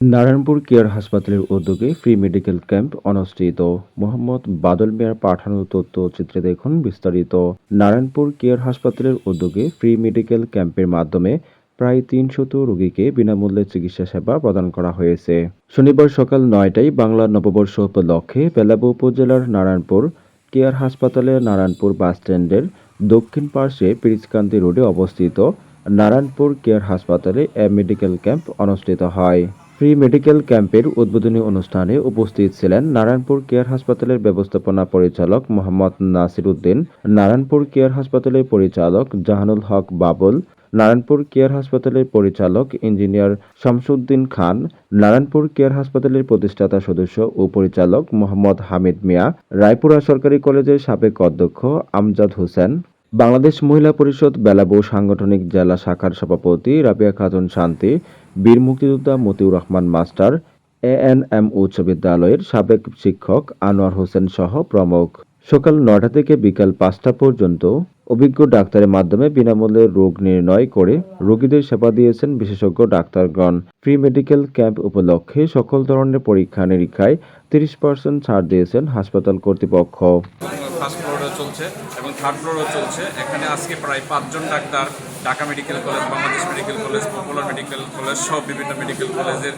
Narayanpur care হাসপাতালের উদ্যোগে free medical camp অনুষ্ঠিত। মোহাম্মদ বাদল মিয়ার পাঠানো তথ্যচিত্রে দেখুন বিস্তারিত। নারায়ণপুর কেয়ার হাসপাতালের উদ্যোগে ফ্রি মেডিকেল ক্যাম্পের মাধ্যমে প্রায় তিনশত রোগীকে বিনামূল্যে চিকিৎসা সেবা প্রদান করা হয়েছে। শনিবার সকাল নয়টায় বাংলা নববর্ষ উপলক্ষে বেলাবু উপজেলার নারায়ণপুর কেয়ার হাসপাতালে নারায়ণপুর বাসস্ট্যান্ডের দক্ষিণ পার্শ্বে পিরিচকান্তি রোডে অবস্থিত নারায়ণপুর কেয়ার হাসপাতালে এ মেডিকেল ক্যাম্প অনুষ্ঠিত হয়। ফ্রি মেডিকেল ক্যাম্পের উদ্বোধনী অনুষ্ঠানে উপস্থিত ছিলেন নারায়ণপুর কেয়ার হাসপাতালের ব্যবস্থাপনা পরিচালক মোহাম্মদ নাসির উদ্দিন নারায়ণপুর কেয়ার হাসপাতালের পরিচালক জাহানুল হক বাবুল, নারায়ণপুর কেয়ার হাসপাতালের পরিচালক ইঞ্জিনিয়ার শামসুদ্দিন খান, নারায়ণপুর কেয়ার হাসপাতালের প্রতিষ্ঠাতা সদস্য ও পরিচালক মোহাম্মদ হামিদ মিয়া, রায়পুরা সরকারি কলেজের সাবেক অধ্যক্ষ আমজাদ হোসেন, বাংলাদেশ মহিলা পরিষদ বেলাবো সাংগঠনিক জেলা শাখার সভাপতি রাবিয়া খাতুন শান্তি বীর মুক্তিযোদ্ধা মতিউর রহমান মাস্টার এএনএম উচ্চ বিদ্যালয়ের সাবেক শিক্ষক আনোয়ার হোসেন সহ প্রমুখ। সকাল নয়টা থেকে বিকাল পাঁচটা পর্যন্ত অভিজ্ঞ ডাক্তারের মাধ্যমে বিনামূল্যে রোগ নির্ণয় করে রোগীদের সেবা দিয়েছেন বিশেষজ্ঞ ডাক্তারগণ। ফ্রি মেডিকেল ক্যাম্প উপলক্ষে সকল ধরনের পরীক্ষা নিরীক্ষায় তিরিশ পার্সেন্ট ছাড় দিয়েছেন হাসপাতাল কর্তৃপক্ষ। ফার্স্ট ফ্লোরও চলছে এবং থার্ড ফ্লোরও চলছে। এখানে আজকে প্রায় পাঁচজন doctor Dhaka medical college, Bangladesh medical college, popular medical college, সব বিভিন্ন মেডিকেল কলেজের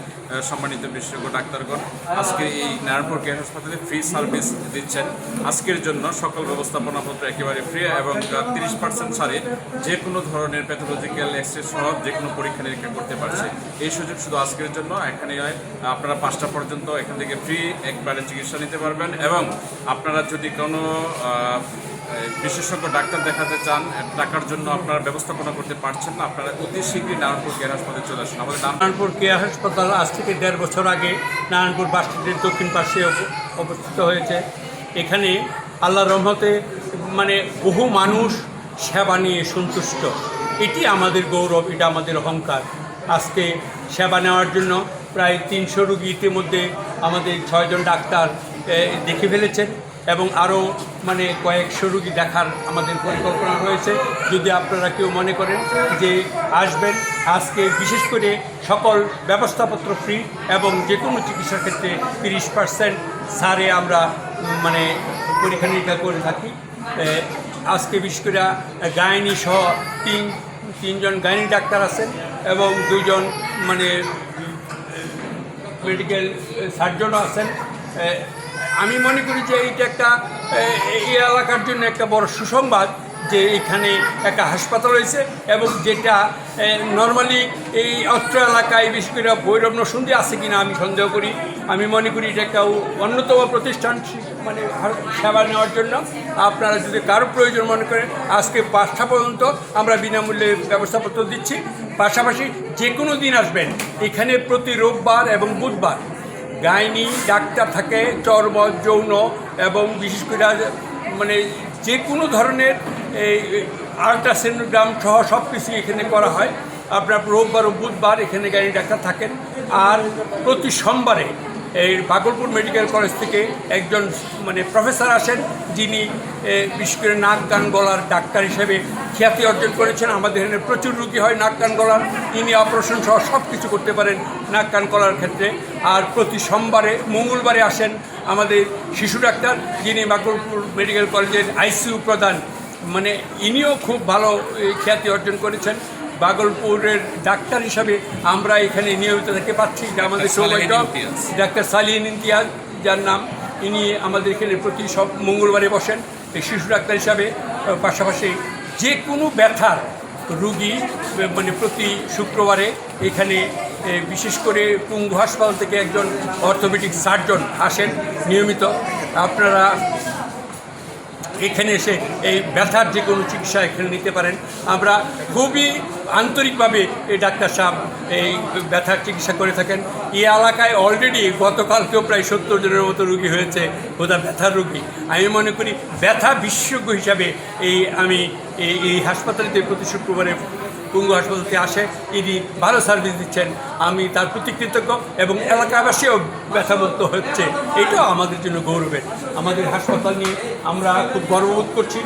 সম্মানিত বিশেষজ্ঞ ডাক্তারগণ আজকে এই নারায়ণপুর কেয়ার হাসপাতালে ফ্রি সার্ভিস দিচ্ছেন। আজকের জন্য সকল ব্যবস্থাপনাপত্র একেবারে ফ্রি এবং তিরিশ পার্সেন্ট ছাড়ে যে কোনো ধরনের প্যাথোলজিক্যাল এক্সরে সহ যে কোনো পরীক্ষা নিরীক্ষা করতে পারছে। এই সুযোগ শুধু আজকের জন্য, এখানে আপনারা পাঁচটা পর্যন্ত এখান থেকে ফ্রি একবারে চিকিৎসা নিতে পারবেন এবং আপনারা যদি কোনো বিশেষজ্ঞ ডাক্তার দেখাতে চান টাকার জন্য আপনারা ব্যবস্থাপনা করতে পারছেন না, আপনারা অতি শীঘ্রই নারায়ণপুর কেয়ার হাসপাতালে চলে আসুন। আমাদের নারায়ণপুর কেয়ার হাসপাতাল আজ থেকে দেড় বছর আগে নারায়ণপুর বাস স্ট্যান্ডের দক্ষিণ পাশে অব- অবস্থিত হয়েছে। এখানে আল্লাহ রহমতে মানে বহু মানুষ সেবা নিয়ে সন্তুষ্ট। এটি আমাদের গৌরব, এটা আমাদের অহংকার। আজকে সেবা নেওয়ার জন্য প্রায় তিনশো রুগী ইতিমধ্যে আমাদের ছয়জন ডাক্তার দেখে ফেলেছেন। এবং আরও মানে কয়েকশো রুগী দেখার আমাদের পরিকল্পনা রয়েছে। যদি আপনারা কেউ মনে করেন যে আসবেন, আজকে বিশেষ করে সকল ব্যবস্থাপত্র ফ্রি এবং যে কোনো চিকিৎসার ক্ষেত্রে তিরিশ পার্সেন্ট সারে আমরা মানে পরীক্ষা নিরীক্ষা করে থাকি। আজকে বিশেষ করে গায়নি সহ তিন, তিনজন গায়নি ডাক্তার আছেন এবং দুইজন মানে মেডিকেল সার্জনও আছেন। আমি মনে করি যে এইটা একটা এই এলাকার জন্য একটা বড় সুসংবাদ যে এখানে একটা হাসপাতাল রয়েছে এবং যেটা নর্মালি এই অত্র এলাকায় বিশেষ করে ভৈরব নসুন্দি আছে কিনা আমি সন্দেহ করি। আমি মনে করি এটা একটা অন্যতম প্রতিষ্ঠান মানে সেবা নেওয়ার জন্য। আপনারা যদি কারও প্রয়োজন মনে করেন, আজকে পাঁচটা পর্যন্ত আমরা বিনামূল্যে ব্যবস্থাপত্র দিচ্ছি। পাশাপাশি যে কোনো দিন আসবেন, এখানে প্রতি রোববার এবং বুধবার গাইনি, ডাক্তার থাকে চর্ম যৌন এবং বিশেষ করে মানে যে কোনো ধরনের এই আল্ট্রাসেনোগ্রাম সহ সব কিছু এখানে করা হয়। আপনার রোববার ও বুধবার এখানে গাইনি ডাক্তার থাকেন। আর প্রতি সোমবারে এই ভাগলপুর মেডিকেল কলেজ থেকে একজন মানে প্রফেসর আসেন, যিনি বিশেষ করে নাক, কান, গলার ডাক্তার হিসেবে খ্যাতি অর্জন করেছেন। আমাদের এখানে প্রচুর রুগী হয় নাক, কান গলার ইনি অপারেশন সহ সব কিছু করতে পারেন নাক, কান, গলার ক্ষেত্রে। আর প্রতি সোমবারে, মঙ্গলবারে আসেন আমাদের শিশু ডাক্তার, যিনি ভাগলপুর মেডিকেল কলেজের আইসিইউ প্রধান। মানে ইনিও খুব ভালো খ্যাতি অর্জন করেছেন। বাগলপুরের ডাক্তার হিসাবে আমরা এখানে নিয়মিত থেকে পাচ্ছি যে আমাদের ডাক্তার সালিন ইমতিয়াজ। যার নাম ইনি আমাদের এখানে প্রতি সব মঙ্গলবারে বসেন। এই শিশু ডাক্তার হিসাবে পাশাপাশি যে কোনো ব্যথার রুগী মানে প্রতি শুক্রবারে এখানে বিশেষ করে পুঙ্গু হাসপাতাল থেকে একজন অর্থোপেডিক সার্জন আসেন নিয়মিত। আপনারা এখানে এসে এই ব্যথার যে কোনো চিকিৎসা এখানে নিতে পারেন। আমরা খুবই আন্তরিকভাবে এই ডাক্তার সাহেব এই ব্যথার চিকিৎসা করে থাকেন। এই এলাকায় অলরেডি গতকালকেও প্রায় সত্তর জনের মতো রুগী হয়েছে ওটা ব্যথার রুগী। আমি মনে করি ব্যথা বিশেষজ্ঞ হিসাবে এই আমি এই এই হাসপাতালেতে প্রতি শুক্রবারে পুঙ্গু হাসপাতালতে আসে, ইনি ভালো সার্ভিস দিচ্ছেন। আমি তার প্রতি কৃতজ্ঞ এবং এলাকাবাসীও ব্যথামুক্ত হচ্ছে। এটাও আমাদের জন্য গৌরবের। আমাদের হাসপাতাল নিয়ে আমরা খুব গর্ববোধ করছি।